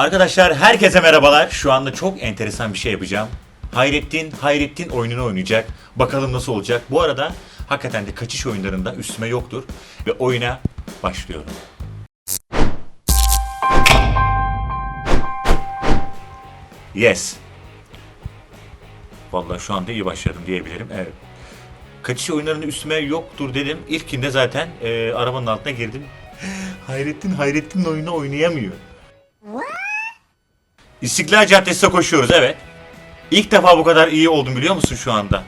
Arkadaşlar herkese merhabalar. Şu anda çok enteresan bir şey yapacağım. Hayrettin, Hayrettin oyununu oynayacak. Bakalım nasıl olacak. Bu arada hakikaten de kaçış oyunlarında üstüme yoktur. Ve oyuna başlıyorum. Yes. Vallahi şu anda iyi başladım diyebilirim. Evet. Kaçış oyunlarının üstüme yoktur dedim. İlkinde zaten e, arabanın altına girdim. Hayrettin Hayrettin'in oyunu oynayamıyor. İstiklal Caddesi'ne koşuyoruz evet. İlk defa bu kadar iyi oldum biliyor musun şu anda?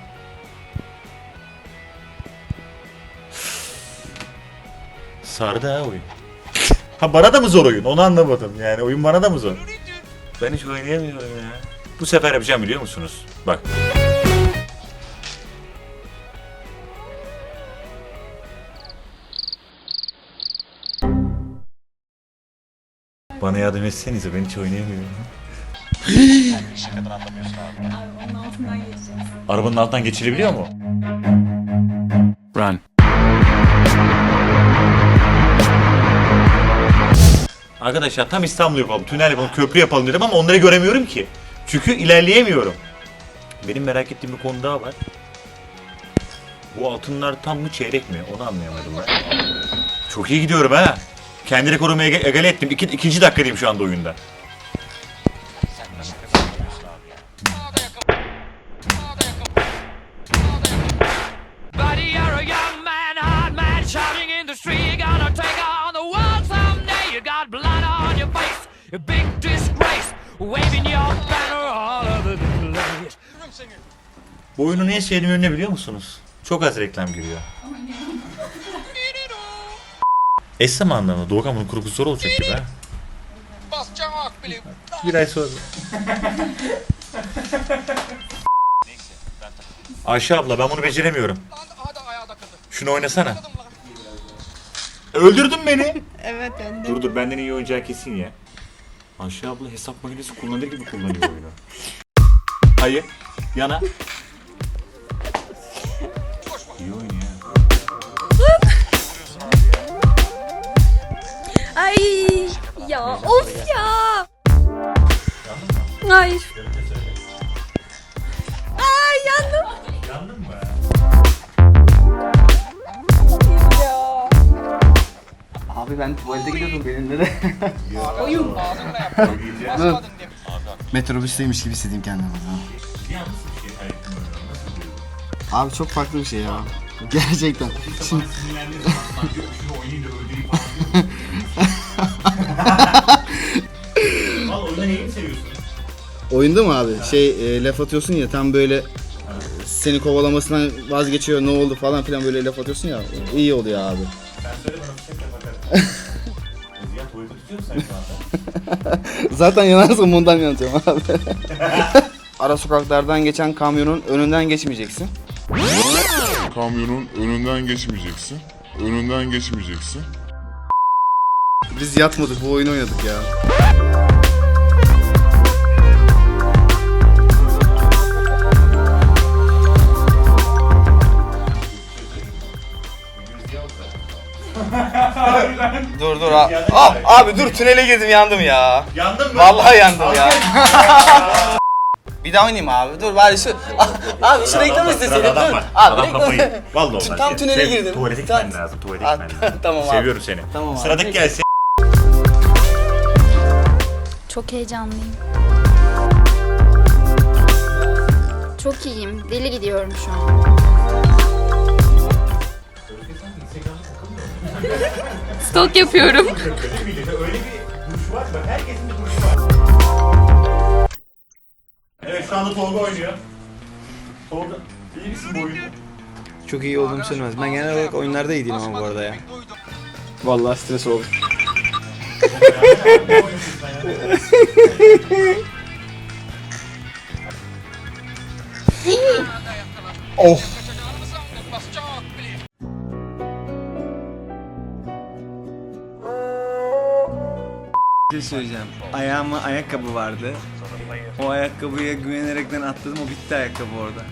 Sardı ha oyun. Ha bana da mı zor oyun? Onu anlamadım. Yani oyun bana da mı zor? Ben hiç oynayamıyorum ya. Bu sefer yapacağım biliyor musunuz? Bak. Bana yardım etsenize ben hiç oynayamıyorum. Onun altından geçeceğiz. Arabanın altından geçilebiliyor mu? Run. Arkadaşlar tam İstanbul yapalım, tünel yapalım, köprü yapalım dedim ama onları göremiyorum ki. Çünkü ilerleyemiyorum. Benim merak ettiğim bir konu daha var. Bu altınlar tam mı çeyrek mi? Onu anlayamadım ben. Çok iyi gidiyorum ha. Kendi rekorumu egale ettim. İki, ikinci dakikadayım şu anda oyunda. Shouting in the street. You're gonna take on the world someday. You got blood on your face, a big disgrace, waving your banner all over the place. Bu oyunu niye sevdiğimi ne biliyor musunuz? Çok az reklam giriyor. Esra mı anlamı? Doğukan bunun kurgusu zor olacak gibi ha. Basacağım akbili. Bir ay sonra. Ayşe abla ben bunu beceremiyorum. Şunu oynasana. Öldürdün beni. Evet önde. Dur dur benden iyi oyuncağı kesin ya. Ayşe abla hesap makinesi kullanır gibi kullanıyor oyunu. Hayır. Yana. İyi oynuyor. Ay ya of ya. Hayır. Ay yandım. Yandın mı? Abi ben tuvalete gidiyordum benimle de. Oyun. Yaptım. Basmadın diye. Metrobüsteymiş gibi hissedeyim kendimi. Abi çok farklı bir şey ya. Gerçekten. Şimdi Valla oyunda neyi seviyorsun? oyunda mı abi? Şey e, laf atıyorsun ya tam böyle e, seni kovalamasından vazgeçiyor ne oldu falan filan böyle laf atıyorsun ya. İyi oluyor abi. Sen söyle bana bir şey tutuyor sen şu anda? Zaten yanarsam bundan yanacağım abi. Ara sokaklardan geçen kamyonun önünden geçmeyeceksin. kamyonun önünden geçmeyeceksin. Önünden geçmeyeceksin. Biz yatmadık bu oyunu oynadık ya. Dur dur abi. Abi, abi dur tünele girdim yandım ya. Yandın mı? Vallahi yandım ya. Bir daha oynayayım abi. Dur bari şu. Abi şu reklam isteseydin. Adam Dur. var. Abi Adam reklam. kafayı. Vallahi olmaz. Tam tünele girdim. Tuvalete gitmen Tam- lazım. Tuvalete Ha, gitmen lazım. tamam abi. Seviyorum seni. Tamam abi. Sıradaki gelsin. Çok heyecanlıyım. Çok iyiyim. Deli gidiyorum şu an. Stalk yapıyorum. Öyle bir duruş var bak herkesin bir duruşu var. Evet şu anda Tolga oynuyor. Tolga iyi misin bu oyunda? Çok iyi olduğum söylemez. Ben genel olarak oyunlarda iyi değilim ama bu arada ya. Vallahi stres oldu. Oh. Bir şey söyleyeceğim. Ayağıma ayakkabı vardı. O ayakkabıya güvenerekten atladım. O bitti ayakkabı orada.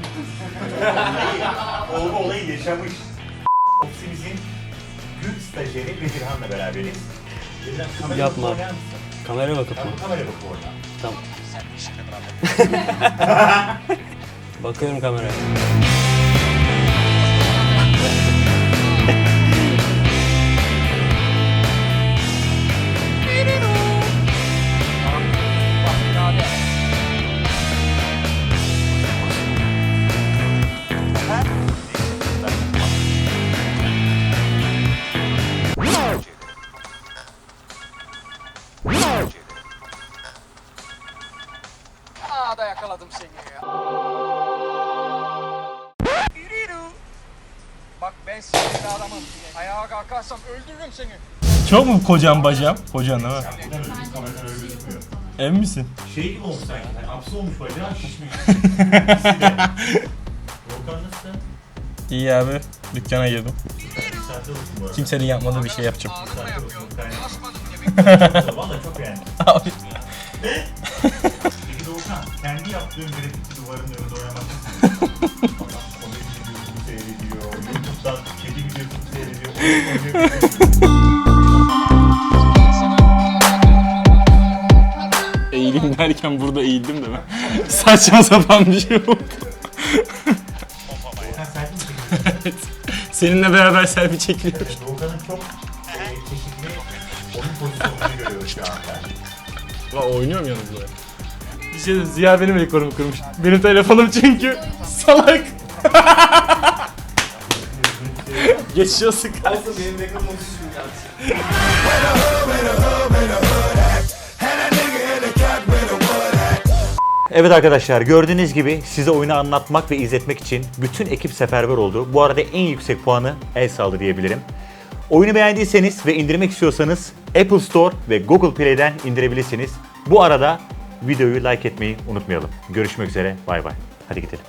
Tolga olayı yaşamış. Ofisimizin Gül stajyeri Bedirhan'la beraberiz. Bedirhan, Yapma. mısın? Kameraya bakıp mı? Kameraya bak orada. Tamam. Bakıyorum kameraya. Yakaladım seni ya. Bak ben sinirli adamım. Ayağa kalkarsam öldürürüm seni. Çok mu kocam bacağım? Kocan değil mi? Emin misin? Şey gibi olmuş sanki. Hani hapsi olmuş bacağı şişmiş. Volkan nasılsın? İyi abi. Dükkana girdim. Saatte olsun bu arada. Kimsenin yapmadığı bir şey yapacağım. Basmadım demek. Valla çok beğendim. Abi. Yaptığın grafiti duvarın önünde oynamak. Adam komedi videosunu seyrediyor, YouTube'dan kedi videosunu seyrediyor, oyun oynuyor. Eğilim derken burada eğildim de ben. Saçma sapan bir şey oldu. Çekiyorsun? Seninle beraber selfie çekiliyor. Doğukan'ın çok e, çeşitli oyun pozisyonlarını görüyoruz şu anda. Aa, oynuyorum yanımda. Bir şey diyeyim, Ziya benim rekorumu kırmış. Benim telefonum çünkü salak. Geçiyorsun kardeşim. Benim rekorum 33 bin Evet arkadaşlar gördüğünüz gibi size oyunu anlatmak ve izletmek için bütün ekip seferber oldu. Bu arada en yüksek puanı el saldı diyebilirim. Oyunu beğendiyseniz ve indirmek istiyorsanız Apple Store ve Google Play'den indirebilirsiniz. Bu arada videoyu like etmeyi unutmayalım. Görüşmek üzere bay bay. Hadi gidelim.